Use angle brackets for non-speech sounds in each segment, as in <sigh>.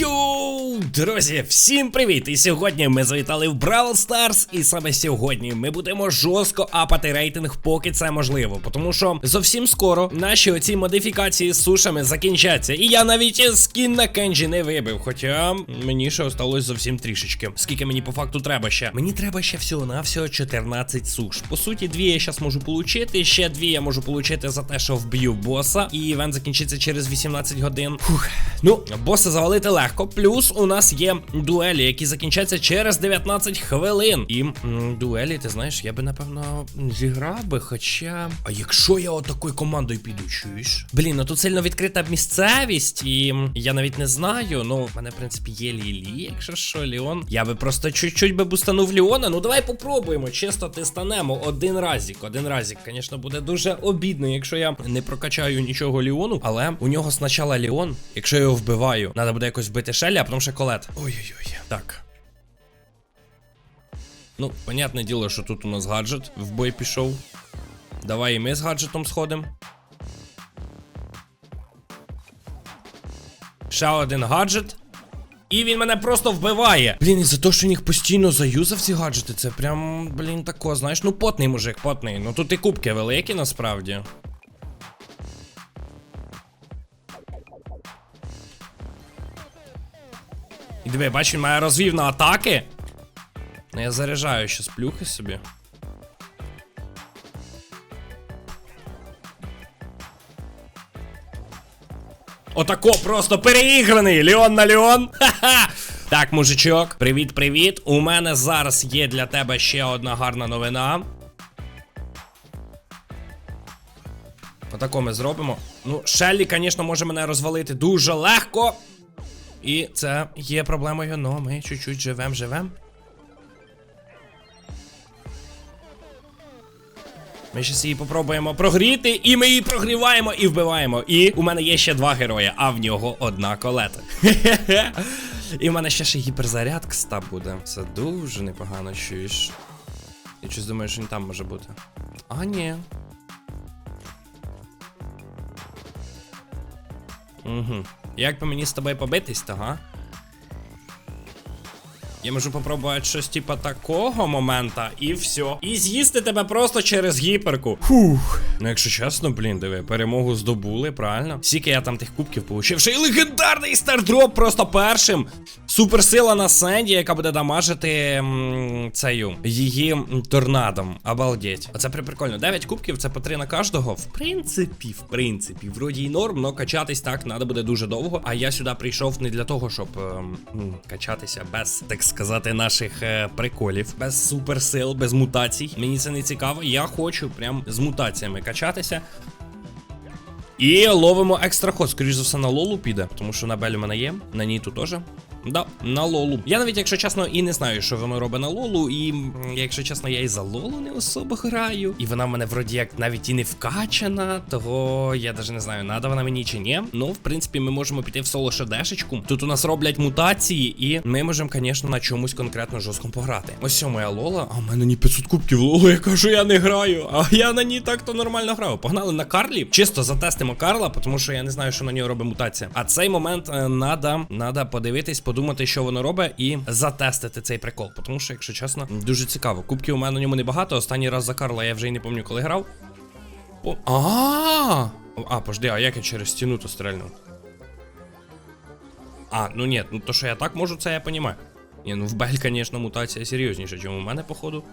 Yo. Друзі, всім привіт! І сьогодні ми завітали в Brawl Stars, і саме сьогодні ми будемо жорстко апати рейтинг, поки це можливо. Тому що зовсім скоро наші оці модифікації з сушами закінчаться. І я навіть скін на Кенджі не вибив. Хоча мені ще осталось зовсім трішечки. Скільки мені по факту треба ще? Мені треба ще всього на всього 14 суш. По суті, дві я зараз можу получити. Ще дві я можу получити за те, що вб'ю боса. І івент закінчиться через 18 годин. Фух. Ну, боса завалити легко. Плюс у нас є дуелі, які закінчаться через 19 хвилин. І м, дуелі, ти знаєш, я би напевно зіграв би. Хоча. А якщо я отакою командою піду, чуєш? Блін, ну тут сильно відкрита місцевість, і я навіть не знаю. Ну, в мене, в принципі, є Лілі, якщо що, Ліон. Я би просто чуть-чуть би бустанув Ліона. Ну давай попробуємо. Чисто тестанемо один разік. Один разік, звісно, буде дуже обідно, якщо я не прокачаю нічого Ліону. Але у нього спочатку Ліон. Якщо я його вбиваю, треба буде якось вбити Шелі, а потім ще колет. Ой-ой-ой. Так. Ну, понятне діло, що тут у нас гаджет в бой пішов. Давай і ми з гаджетом сходимо. Ще один гаджет. І він мене просто вбиває. Блін, і за те, що їх постійно заюзав ці гаджети, це прям, блін, тако, знаєш, ну потний мужик, потний. Ну тут і кубки великі насправді. Диви, бач, він має розвів на атаки. Ну я заряджаю щас плюхи собі. Отако просто переіграний. Леон на Леон. Ха-ха. Так, мужичок, привіт-привіт. У мене зараз є для тебе ще одна гарна новина. Отако ми зробимо. Ну, Шеллі, звісно, може мене розвалити дуже легко. І це є проблемою, но ми чуть-чуть живем, живем. Ми зараз її попробуємо прогріти, і ми її прогріваємо і вбиваємо. І у мене є ще два герої, а в нього одна колета. <laughs> І в мене ще ще гіперзаряд кста буде. Це дуже непогано чуєш. Я щось думаю, що він там може бути. А, ні. Угу. Як би мені з тобою побитись, то га? Я можу попробувати щось типа такого момента, і все. І з'їсти тебе просто через гіперку. Фух. Ну, якщо чесно, блін, диви, перемогу здобули, правильно? Скільки я там тих кубків получив. Ще й легендарний стардроп просто першим. Суперсила на Сенді, яка буде дамажити м, цею її торнадом. Обалдеть. Оце прикольно. 9 кубків, це по 3 на кожного. В принципі, в принципі, вроді й норм, но качатись так треба буде дуже довго. А я сюди прийшов не для того, щоб ем, качатися без, так сказати, наших е, приколів, без суперсил, без мутацій. Мені це не цікаво. Я хочу прям з мутаціями качатися. І ловимо екстра ход. Скоріш за все, на лолу піде, тому що на бель у мене є, на ніту теж. Да, на лолу. Я навіть, якщо чесно, і не знаю, що воно робить на лолу. І якщо чесно, я і за лолу не особо граю. І вона в мене вроді як навіть і не вкачана, того я навіть не знаю, надо вона мені чи ні. Ну, в принципі, ми можемо піти в соло шедешечку. Тут у нас роблять мутації, і ми можемо, звісно, на чомусь конкретно жорсткому пограти. Ось моя лола, а в мене ні 500 кубків лолу, я кажу, я не граю. А я на ній так-то нормально грав. Погнали на Карлі. Чисто затестимо Карла, тому що я не знаю, що на нього робить мутація. А цей момент е, надо, надо подивитись, подумати, що воно робить, і затестити цей прикол. Тому що, якщо чесно, дуже цікаво. Кубків у мене на ньому небагато. Останній раз за Карла я вже й не пам'ятаю, коли грав. О, а, а, пожди, а як я через стіну то стрельнув? А, ну ні, ну то, що я так можу, це я понімаю. Ні, ну в Бель, звісно, мутація серйозніша, ніж у мене, походу.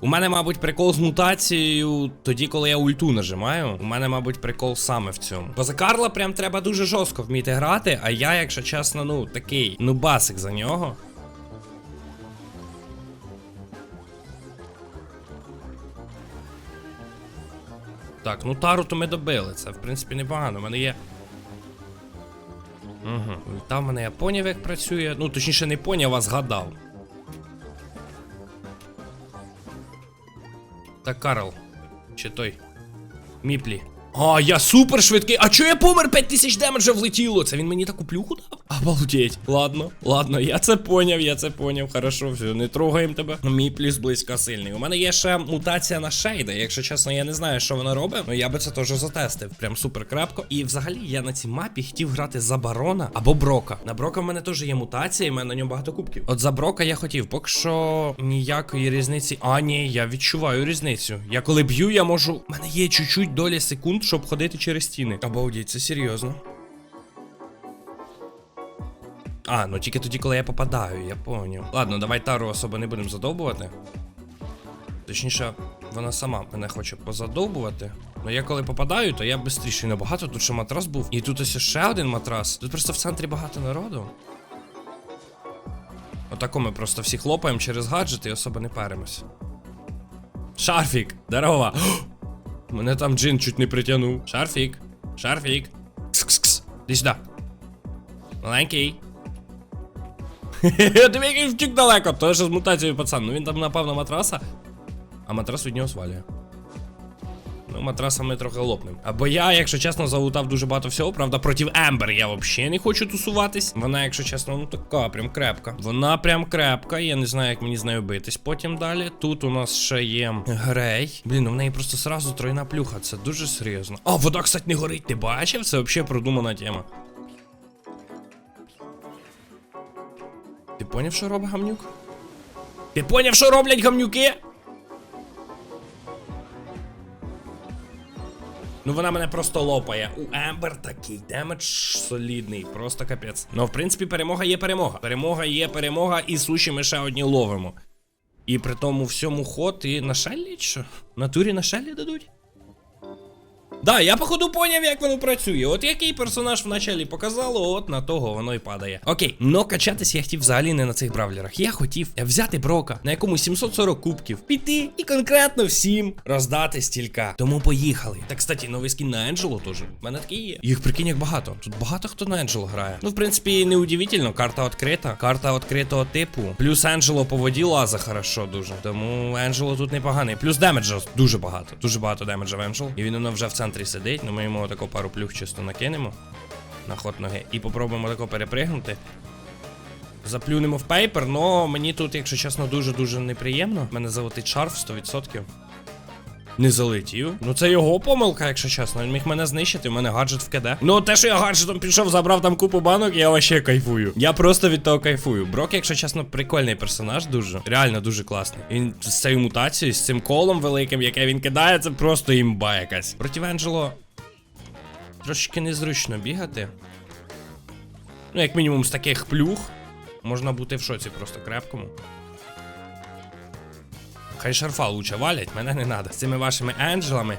У мене, мабуть, прикол з мутацією тоді, коли я ульту нажимаю. У мене, мабуть, прикол саме в цьому. Бо за Карла прям треба дуже жорстко вміти грати, а я, якщо чесно, ну такий, ну басик за нього. Так, ну тару то ми добили. Це, в принципі, непогано. У мене є. Угу. Там в мене я поняв, як працює. Ну, точніше, не поняв, а згадав. Так, Карл. Чи той? Міплі. А, я супер швидкий. А чого я помер 5000 демеджа влетіло? Це він мені таку плюху дав? Обалдеть. Ладно, ладно, я це поняв, я це поняв. Хорошо, все, не трогаємо тебе. Мій плюс близько сильний. У мене є ще мутація на шейда. Якщо чесно, я не знаю, що вона робить, але я би це теж затестив. Прям супер крепко. І взагалі я на цій мапі хотів грати за барона або брока. На брока в мене теж є мутація, і в мене на ньому багато кубків. От за брока я хотів, поки що ніякої різниці. А, ні, я відчуваю різницю. Я коли б'ю, я можу. У мене є чуть-чуть доля секунд, щоб ходити через стіни. Обалдеть, це серйозно. А, ну тільки тоді, коли я попадаю, я поняв. Ладно, давай тару особо не будемо задовбувати. Точніше, вона сама мене хоче позадовбувати. Ну я коли попадаю, то я швидше набагато. Тут ще матрас був. І тут ось ще один матрас. Тут просто в центрі багато народу. Отако ми просто всі хлопаємо через гаджети і особо не паримось. Шарфік, здорово. <gasps> Мене там джин чуть не притягнув. Шарфік, шарфік. Кс-кс-кс. Іди сюди. Маленький. <laughs> Диви, який втік далеко, то ж з мутацією пацан. Ну він там напав на матраса, а матрас від нього свалює. Ну, матраса ми трохи лопнем. Або я, якщо чесно, залутав дуже багато всього. Правда, проти Ембер я взагалі не хочу тусуватись. Вона, якщо чесно, ну така прям крепка. Вона прям крепка. Я не знаю, як мені з нею битись потім далі. Тут у нас ще є грей. Блін, ну в неї просто сразу тройна плюха. Це дуже серйозно. А, вода, кстати, не горить. Ти бачив? Це взагалі продумана тема. Поняв, що робить гамнюк? Ти поняв, що роблять гамнюки? Ну вона мене просто лопає. У Ембер такий демедж солідний, просто капець. Ну, в принципі, перемога є перемога. Перемога є перемога, і суші ми ще одні ловимо. І при тому всьому ход і на шеллі що? Натурі на шеллі дадуть? Да, я походу поняв, як воно працює. От який персонаж в началі показало, от на того воно і падає. Окей, но качатись я хотів взагалі не на цих бравлерах. Я хотів взяти брока, на якому 740 кубків, піти і конкретно всім роздати стілька. Тому поїхали. Так, кстати, новий скін на Енджело теж. У мене такий є. Їх прикинь, як багато. Тут багато хто на Енджело грає. Ну, в принципі, не удивительно, карта відкрита. Карта відкритого типу. Плюс Енджело по воді лаза хорошо дуже. Тому Енджело тут непоганий. Плюс демеджа дуже багато. Дуже багато демеджа в Енджело. І він воно вже в центрі сидить. Ну ми йому таку пару плюх чисто накинемо. На ход ноги. І попробуємо тако перепригнути. Заплюнемо в пейпер, но мені тут, якщо чесно, дуже-дуже неприємно. Мене залетить шарф 100%. Не залетів. Ну це його помилка, якщо чесно. Він міг мене знищити, у мене гаджет в КД. Ну те, що я гаджетом пішов, забрав там купу банок, я вообще кайфую. Я просто від того кайфую. Брок, якщо чесно, прикольний персонаж, дуже. Реально дуже класний. Він з цією мутацією, з цим колом великим, яке він кидає, це просто імба якась. Проти Енджело трошечки незручно бігати. Ну, як мінімум, з таких плюх можна бути в шоці просто крепкому. Хай шарфа лучше валять, мене не надо. З цими вашими енджелами.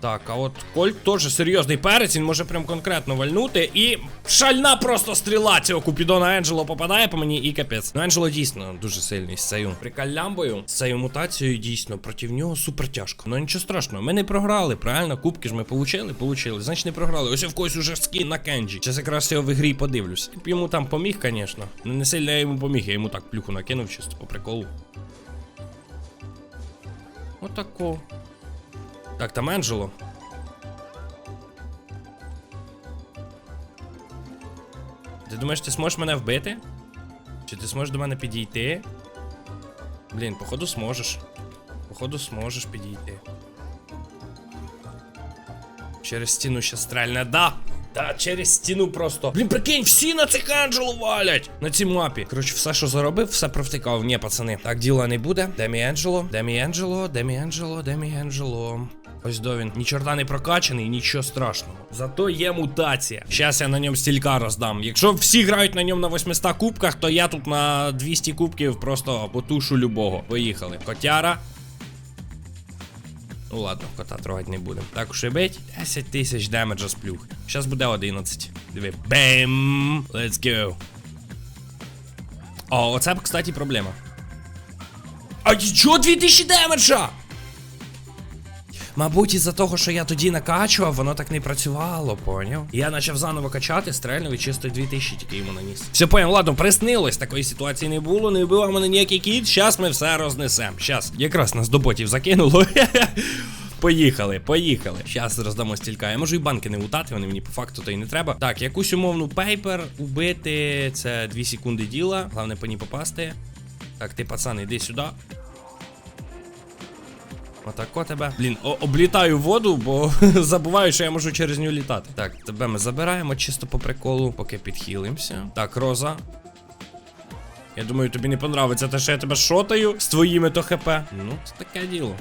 Так, а от Кольт теж серйозний перець, він може прям конкретно вальнути. І шальна просто стріла цього Купідона Енджело попадає по мені і капець. Ну, Енджело дійсно дуже сильний з цією прикалямбою, з цією мутацією дійсно проти нього супер тяжко. Ну нічого страшного, ми не програли, правильно? Кубки ж ми получили, получили. Значить не програли. Ось в когось уже скін на Кенджі. Зараз якраз його в ігрі подивлюсь. Йому там поміг, звісно. Ну не сильно я йому поміг, я йому так плюху накинув, чисто по приколу. Отако. Так, там Енджело. Ти думаєш, ти зможеш мене вбити? Чи ти зможеш до мене підійти? Блін, походу зможеш. Походу зможеш підійти. Через стіну ще стрельне, да! Да, через стіну просто. Блін, прикинь, всі на цих Анджело валять! На цій мапі. Коротше, все, що заробив, все провтикав. Ні, пацани. Так, діла не буде. Де мій Енджело? Де мій Енджело? Де мій Енджело? Де Енджело? Ось до він. Ні чорта не прокачаний, нічого страшного. Зато є мутація. Щас я на ньому стілька роздам. Якщо всі грають на ньому на 800 кубках, то я тут на 200 кубків просто потушу любого. Поїхали. Котяра. Ну ладно, кота трогати не будемо. Так уж і бить. 10 тисяч демеджа з плюх. Щас буде 11. Диви. Бем! Let's go. О, оце, кстати, проблема. А чого 2000 демеджа? Мабуть, із-за того, що я тоді накачував, воно так не працювало, поняв? Я почав заново качати, стрельнув і чисто 2000 тільки йому наніс. Все поняв, ладно, приснилось, такої ситуації не було, не вбивав мене ніякий кіт, щас ми все рознесем. Щас, якраз нас до ботів закинуло. <laughs> Поїхали, поїхали. Щас роздамо стілька. Я можу і банки не лутати, вони мені по факту то й не треба. Так, якусь умовну пейпер убити. Це 2 секунди діла. Головне по ній попасти. Так, ти, пацан, іди сюди. Отако тебе. Блін, облітаю воду, бо <laughs> забуваю, що я можу через нього літати. Так, тебе ми забираємо чисто по приколу, поки підхилимося. Так, Роза. Я думаю, тобі не понравиться те, що я тебе шотаю з твоїми то хп. Ну, це таке діло.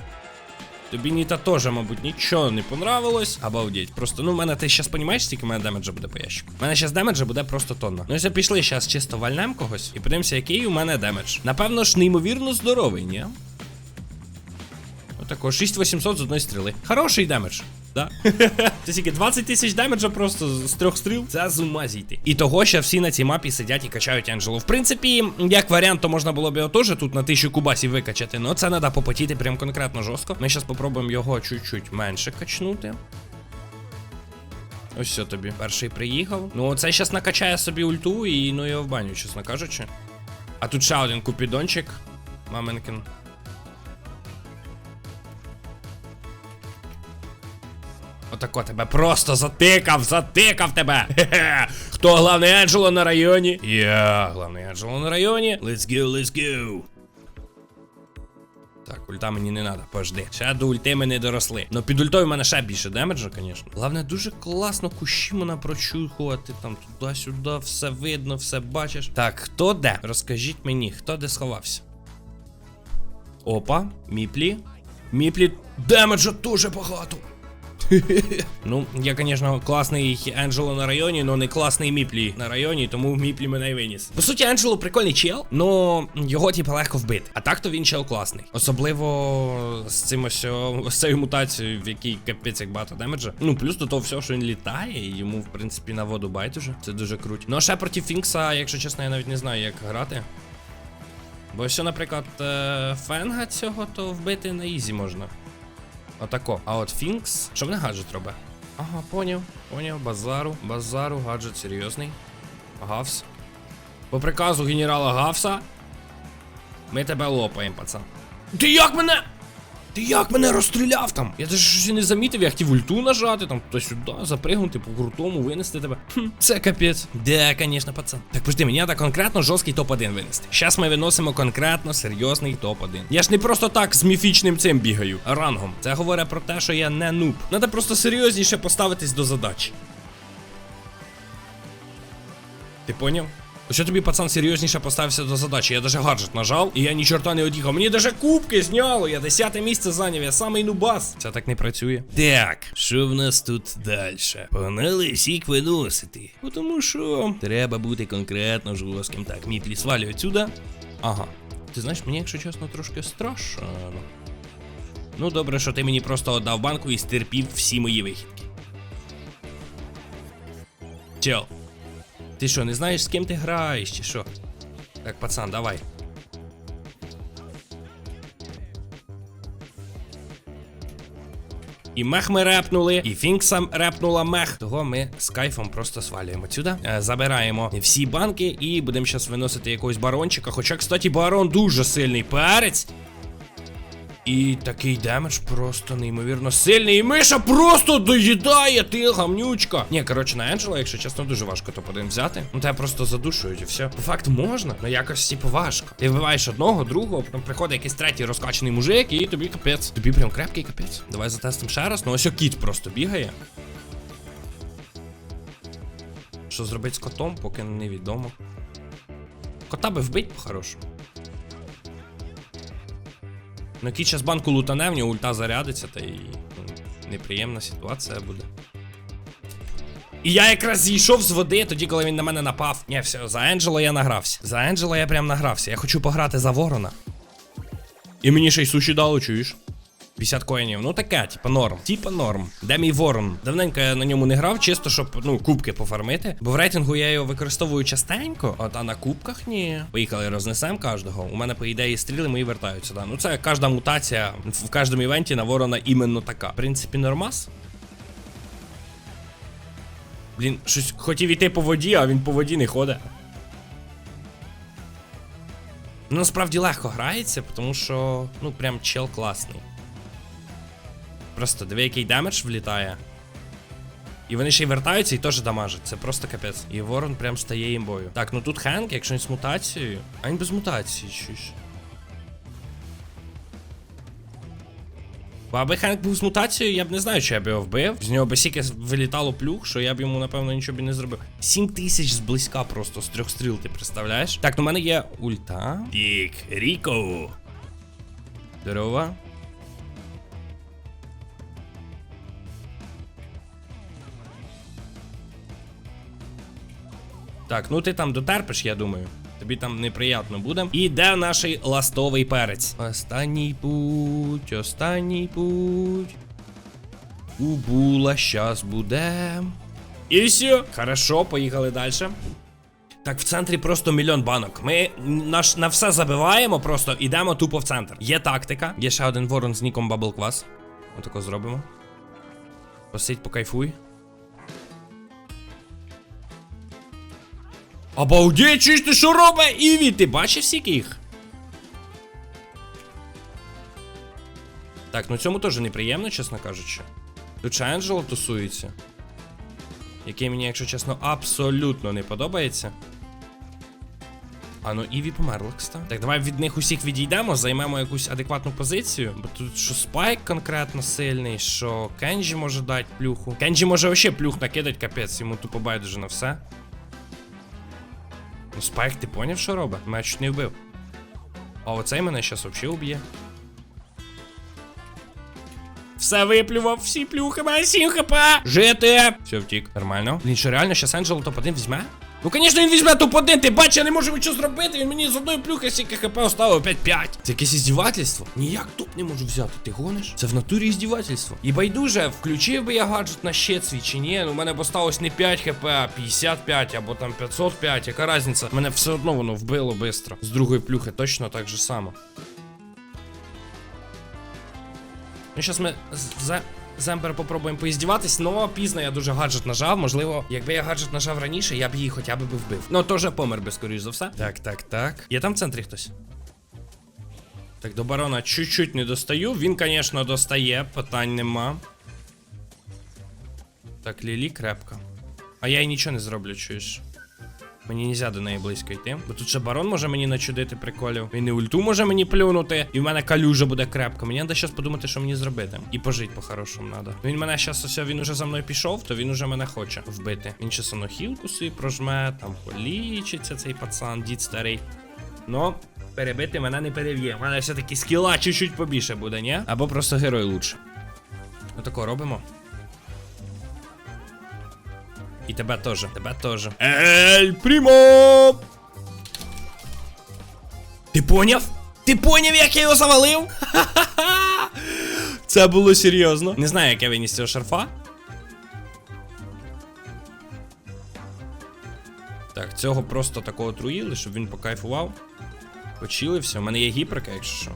Тобі Ніта теж, мабуть, нічого не понравилось. Обалдеть. Просто, ну, в мене ти зараз розумієш, скільки в мене демеджа буде по ящику. У мене зараз демеджа буде просто тонна. Ну, якщо пішли зараз чисто вальнем когось і подивимося, який у мене демедж. Напевно ж, неймовірно здоровий, ні? Отако, 6800 з одної стріли. Хороший демедж. Да? <laughs> Це скільки 20 тисяч демеджа просто з трьох стріл. Це з ума зійти. І того, що всі на цій мапі сидять і качають Анджелу. В принципі, як варіант, то можна було б його теж тут на тисячу кубасів викачати. але це треба попотіти прям конкретно жорстко. Ми зараз спробуємо його чуть-чуть менше качнути. Ось все тобі. Перший приїхав. Ну, це зараз накачає собі ульту і ну його в баню, чесно кажучи. А тут ще один купідончик. Маменкин. Отако тебе просто затикав, затикав тебе. Хе-хе. <laughs> Хто главний Анджело на районі? Я главний Анджело на районі. Let's go, let's go. Так, ульта мені не треба, пожди. Ще до ульти ми не доросли. Ну під ультою в мене ще більше демеджа, звісно. Головне, дуже класно кущі мене прочухувати. Там туди-сюди, все видно, все бачиш. Так, хто де? Розкажіть мені, хто де сховався? Опа, міплі. Міплі демеджа дуже багато. <laughs> Ну, я, звісно, класний Енджело на районі, але не класний Міплі на районі, тому Міплі мене й виніс. По суті, Енджело прикольний чел, но його типу легко вбити. А так то він чел класний. Особливо з цим ось з цією мутацією, в якій капець як багато демеджа. Ну, плюс до того всього, що він літає, і йому, в принципі, на воду байдуже. Це дуже круто. Ну а ще проти Фінкса, якщо чесно, я навіть не знаю, як грати. Бо якщо, наприклад, е, фенга цього, то вбити на ізі можна. Отако. А от Фінкс. Що в мене гаджет робить? Ага, поняв, поняв. Базару, базару, гаджет серйозний. Гавс. По приказу генерала Гавса. Ми тебе лопаємо, пацан. Ти як мене? Ти як мене розстріляв там? Я даже щось не замітив, я хотів ульту нажати, там туди-сюди, запригнути по крутому, винести тебе. Хм, це капець. Да, звісно, пацан. Так пожди, мені треба конкретно жорсткий топ-1 винести. Зараз ми виносимо конкретно серйозний топ-1. Я ж не просто так з міфічним цим бігаю, а рангом. Це говорить про те, що я не нуб. Треба просто серйозніше поставитись до задачі. Ти поняв? Ось що тобі, пацан, серйозніше поставився до задачі. Я даже гаджет нажав, і я ні чорта не одіхав. Мені даже кубки зняло. Я десяте місце зайняв, я самий нубас. Це так не працює. Так, що в нас тут далі? Погнали сік виносити. Бо Тому що треба бути конкретно жорстким. Так, мітлі свалюй отсюда. Ага. Ти знаєш, мені, якщо чесно, трошки страшно. Ну, добре, що ти мені просто отдав банку і стерпів всі мої вихідки. Чел. Ти що, не знаєш, з ким ти граєш, чи що? Так, пацан, давай. І мех ми репнули, і Фінкса репнула мех. Того ми з кайфом просто свалюємо сюди. Е, забираємо всі банки і будемо зараз виносити якогось барончика. Хоча, кстати, барон дуже сильний перець. І такий демедж просто неймовірно сильний. І Миша просто доїдає, ти гамнючка. Ні, коротше, на Енджела, якщо чесно, дуже важко топ-1 взяти. Ну тебе просто задушують і все. По факту можна, але якось типу важко. Ти вбиваєш одного, другого, потім приходить якийсь третій розкачаний мужик, і тобі капець. Тобі прям крепкий капець. Давай затестимо ще раз. Ну ось кіт просто бігає. Що зробити з котом, поки невідомо. Кота би вбить по-хорошому. Ну, який зараз банку лутане, в нього ульта зарядиться, та і ну, неприємна ситуація буде. І я якраз зійшов з води, тоді, коли він на мене напав. Ні, все, за Енджело я награвся. За Енджело я прям награвся. Я хочу пограти за ворона. І мені ще й суші дало, чуєш? 50 коїнів, ну таке, типа норм. Типа норм. Де мій ворон? Давненько я на ньому не грав, чисто щоб ну кубки пофармити. Бо в рейтингу я його використовую частенько, от а на кубках ні. Поїхали, рознесемо кожного. У мене, по ідеї, стріли мої вертаються. Да. Ну це кожна мутація в кожному івенті на ворона іменно така. В принципі, нормас. Блін, щось хотів іти по воді, а він по воді не ходить. Ну, насправді легко грається, тому що, ну, прям чел класний. Просто диви, який демедж влітає. І вони ще й вертаються і теж дамажать. Це просто капець. І ворон прям стає імбою. Так, ну тут Хенк, якщо він з мутацією. А він без мутації чуєш. Аби Хенк був з мутацією, я б не знаю, чи я б його вбив. З нього би вилітало плюх, що я б йому, напевно, нічого б не зробив. 7 тисяч зблизька просто з трьох стріл, ти представляєш? Так, ну в мене є ульта. Пік, Ріко. Здорово. Так, ну ти там дотерпиш, я думаю. Тобі там неприятно буде. І де наш ластовий перець? Останній путь, останній путь. У була щас буде. І все. Хорошо, поїхали далі. Так, в центрі просто мільйон банок. Ми наш, на все забиваємо, просто йдемо тупо в центр. Є тактика. Є ще один ворон з ніком Bubble Class. Отако зробимо. Посидь, покайфуй. Обалдеть, чуєш ти що робить? Іві, ти бачив їх? Так, ну цьому теж неприємно, чесно кажучи. Тут Анджело тусується. Який мені, якщо чесно, абсолютно не подобається. А ну Іві померла, кстати. Так, давай від них усіх відійдемо, займемо якусь адекватну позицію. Бо тут що Спайк конкретно сильний, що Кенджі може дати плюху. Кенджі може вообще плюх накидать, капець, йому тупо байдуже на все. Ну, Спайк, ти поняв, що робить? Мене не вбив. А оцей мене зараз вообще вб'є. Все виплював, всі плюхи, 7 хп. Жити. Все, втік. Нормально. Блін, що реально зараз Енджел топ-1 візьме? Ну, звісно, він візьме топ-1, ти бачиш, я не можу нічого зробити, він мені з одної плюхи стільки хп оставив 5-5. Це якесь іздівательство. Ніяк топ не можу взяти, ти гониш? Це в натурі іздівательство. І байдуже, включив би я гаджет на щит свій чи ні, ну в мене б осталось не 5 хп, а 55 або там 505, яка різниця? Мене все одно воно вбило швидко. З другої плюхи точно так же само. Ну, зараз ми з- Зембер попробуємо поіздіватись, но пізно я дуже гаджет нажав. Можливо, якби я гаджет нажав раніше, я б її хоча б вбив. Ну, теж помер би, скоріш за все. Так, так, так. Є там в центрі хтось? Так, до барона чуть-чуть не достаю. Він, звісно, достає, питань нема. Так, Лілі крепка. А я їй нічого не зроблю, чуєш. Мені нельзя до неї близько йти. Бо тут ще барон може мені начудити приколів. Він і ульту може мені плюнути. І в мене калюжа буде крепка. Мені треба щас подумати, що мені зробити. І пожити по-хорошому треба. Він мене щас ось він уже за мною пішов, то він уже мене хоче вбити. Він ще сонохілку собі прожме, там полічиться цей пацан, дід старий. Ну, перебити мене не переб'є. У мене все-таки скіла чуть-чуть побільше буде, ні? Або просто герой лучше. Отако робимо. І тебе теж, тебе теж. Ель прімо! Ти поняв? Ти поняв, як я його завалив? Ха-ха-ха! Це було серйозно. Не знаю, як я виніс цього шарфа. Так, цього просто такого труїли, щоб він покайфував. Почилився. У мене є гіперка, якщо що.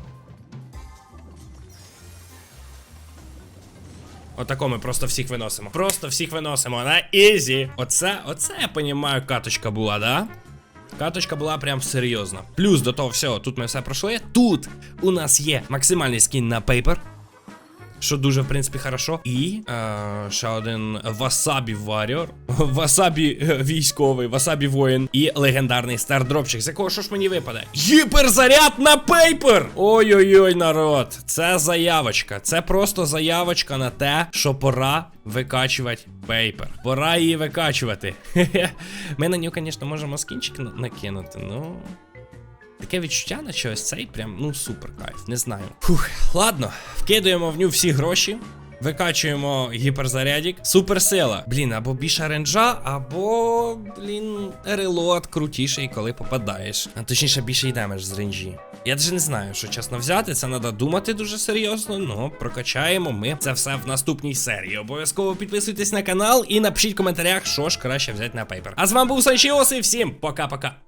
Отако ми просто всіх виносимо. Просто всіх виносимо на ізі. Оце, оце я понімаю, каточка була, да? Каточка була прям серйозна. Плюс до того всього, тут ми все пройшли. Тут у нас є максимальний скін на Paper. Що дуже, в принципі, хорошо. І е, ще один Васабі Warrior. <laughs> Васабі е, військовий, Васабі воїн. І легендарний стардропчик, з якого що ж мені випаде? Гіперзаряд на пейпер! Ой-ой-ой, народ. Це заявочка. Це просто заявочка на те, що пора викачувати пейпер. Пора її викачувати. <laughs> Ми на нього, звісно, можемо скінчик накинути, ну. Таке відчуття на чогось цей прям, ну супер кайф, не знаю. Фух, ладно, вкидуємо в ню всі гроші. Викачуємо гіперзарядік. Суперсила. Блін, або більша ренджа, або, блін, релот крутіший, коли попадаєш. А точніше, більше йдемеш з ренджі. Я навіть не знаю, що чесно взяти. Це треба думати дуже серйозно. Ну, прокачаємо ми це все в наступній серії. Обов'язково підписуйтесь на канал і напишіть в коментарях, що ж краще взяти на пейпер. А з вами був Санчіос і всім пока-пока.